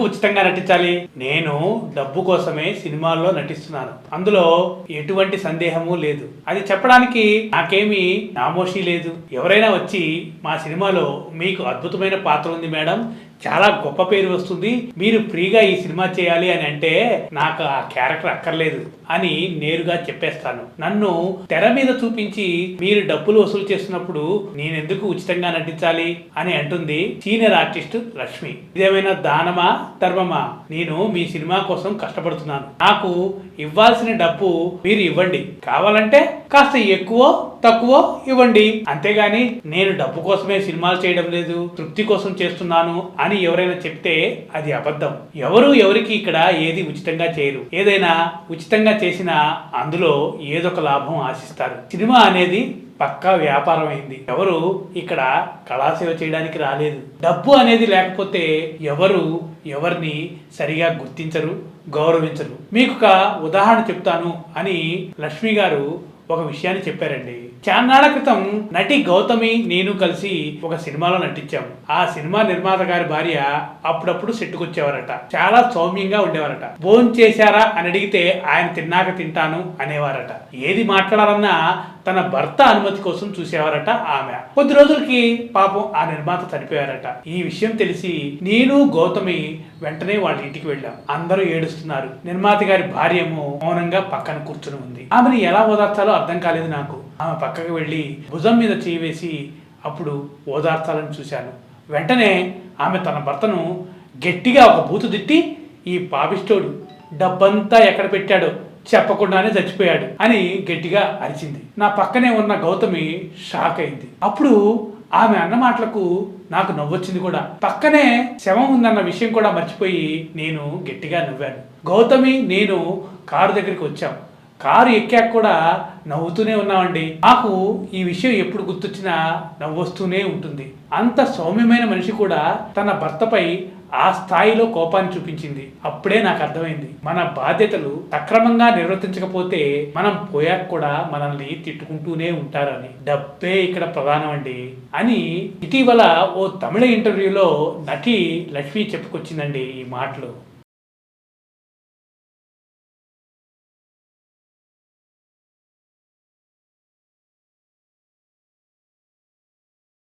ఎందుకు ఉచితంగా నటించాలి? నేను డబ్బు కోసమే సినిమాల్లో నటిస్తున్నాను. అందులో ఎటువంటి సందేహము లేదు. అది చెప్పడానికి నాకేమీ నామోషి లేదు. ఎవరైనా వచ్చి మా సినిమాలో మీకు అద్భుతమైన పాత్ర ఉంది మేడం చాలా గొప్ప పేరు వస్తుంది. మీరు ఫ్రీగా ఈ సినిమా చేయాలి అని అంటే నాకు ఆ క్యారెక్టర్ అక్కర్లేదు అని నేరుగా చెప్పేస్తాను. నన్ను తెర మీద చూపించి మీరు డబ్బులు వసూలు చేస్తున్నప్పుడు నేనెందుకు ఉచితంగా నటించాలి అని అంటుంది సీనియర్ ఆర్టిస్ట్ లక్ష్మి. ఇదేమైనా దానమా ధర్మమా? నేను మీ సినిమా కోసం కష్టపడుతున్నాను. నాకు ఇవ్వాల్సిన డబ్బు మీరు ఇవ్వండి. కావాలంటే కాస్త ఎక్కువ తక్కువ ఇవ్వండి. అంతేగాని నేను డబ్బు కోసమే సినిమాలు చేయడం లేదు. తృప్తి కోసం చేస్తున్నాను అని ఎవరైనా చెప్తే అది అబద్ధం. ఎవరు ఎవరికి ఇక్కడ ఏది ఉచితంగా చేయరు. ఏదైనా ఉచితంగా చేసినా అందులో ఏదొక లాభం ఆశిస్తారు. సినిమా అనేది పక్కా వ్యాపారం అయింది. ఎవరు ఇక్కడ కళాసేవ చేయడానికి రాలేదు. డబ్బు అనేది లేకపోతే ఎవరు ఎవరిని సరిగా గుర్తించరు గౌరవించరు. మీకు ఒక ఉదాహరణ చెప్తాను అని లక్ష్మి గారు ఒక విషయాన్ని చెప్పారండి. చాన్నాళ్ళ క్రితం నటి గౌతమి నేను కలిసి ఒక సినిమాలో నటించాం. ఆ సినిమా నిర్మాత గారి భార్య అప్పుడప్పుడు సెట్టుకొచ్చేవారట. చాలా సౌమ్యంగా ఉండేవారట. భోజనం చేశారా అని అడిగితే ఆయన తిన్నాక తింటాను అనేవారట. ఏది మాట్లాడాలన్నా తన భర్త అనుమతి కోసం చూసేవారట ఆమె. కొద్ది రోజులకి పాపం ఆ నిర్మాత చనిపోయారట. ఈ విషయం తెలిసి నేను గౌతమి వెంటనే వాళ్ళ ఇంటికి వెళ్ళాం. అందరూ ఏడుస్తున్నారు. నిర్మాత గారి భార్యము మౌనంగా పక్కన కూర్చుని ఉంది. ఆమెను ఎలా ఓదార్చాలో అర్థం కాలేదు నాకు. ఆమె పక్కకు వెళ్ళి భుజం మీద చేయి వేసి అప్పుడు ఓదార్చాలని చూశాను. వెంటనే ఆమె తన భర్తను గట్టిగా ఒక బూతు తిట్టి ఈ పాపిస్టోడు డబ్బంతా ఎక్కడ పెట్టాడో చెప్పకుండానే చచ్చిపోయాడు అని గట్టిగా అరిచింది. నా పక్కనే ఉన్న గౌతమి షాక్ అయింది. అప్పుడు ఆమె అన్న మాటలకు నాకు నవ్వొచ్చింది కూడా. పక్కనే శవం ఉందన్న విషయం కూడా మర్చిపోయి నేను గట్టిగా నవ్వాను. గౌతమి నేను కారు దగ్గరికి వచ్చాం. కారు ఎక్కాక కూడా నవ్వుతూనే ఉన్నామండి. నాకు ఈ విషయం ఎప్పుడు గుర్తొచ్చినా నవ్వొస్తూనే ఉంటుంది. అంత సౌమ్యమైన మనిషి కూడా తన భర్తపై ఆ స్థాయిలో కోపాన్ని చూపించింది. అప్పుడే నాకు అర్థమైంది. మన బాధ్యతలు సక్రమంగా నిర్వర్తించకపోతే మనం పోయాక కూడా మనల్ని తిట్టుకుంటూనే ఉంటారని. డబ్బే ఇక్కడ ప్రధానం అండి అని ఇటీవల ఓ తమిళ ఇంటర్వ్యూలో నటి లక్ష్మి చెప్పుకొచ్చిందండి ఈ మాటలు.